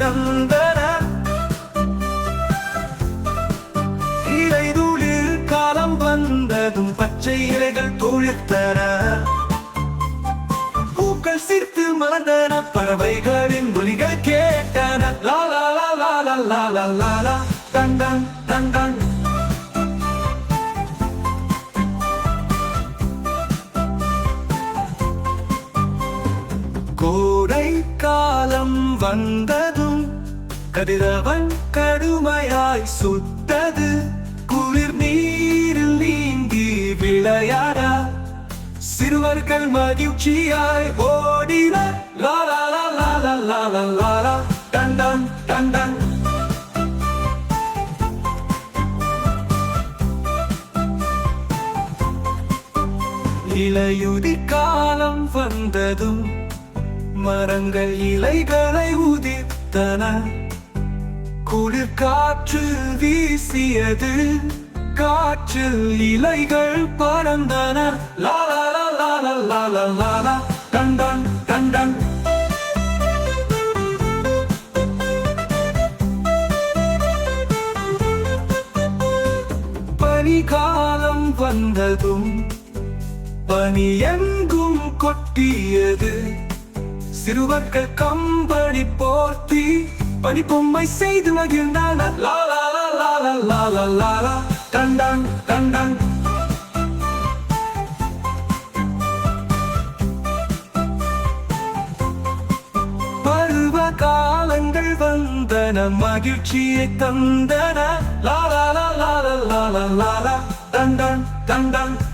தந்தன. இலைதூளில் காலம் வந்ததும் பச்சை இலைகள் தொழித்தன பூக்கள் சிரித்து மலர்ந்தன பறவைகளின் ஒலிகள் கேட்டன. லாலா லாலா லாலா லாலா தண்டன் தண்டன் கோடை காலம் வந்தது கதிரவன் கடுமையாய் சுட்டது. குளிர் நீரில் நீங்கி விளையாடா. சிறுவர்கள் மகிழ்ச்சியாய் ஓடினர். லாலா லாலா லாலா லாலா தண்டன் தண்டன் இலையுதி காலம் வந்ததும் மரங்கள் இலைகளை உதித்தன குளிர் காற்று வீசியது. காற்றில் இலைகள் பறந்தன. கண்டன் கண்டன் பனிகாலம் வந்ததும் பனி எங்கும் கொட்டியது. சிறுவர்கள் கம்பளி போர்த்தி பனிப்பொம்மை செய்து மகிழ்ந்தான லா லா லா லா லா லா லா லா லா டண்டாங் டண்டாங் பருவ காலங்கள் வந்தன மகிழ்ச்சியை தந்தன லா லா லா லா லா லா லா லா லா டன்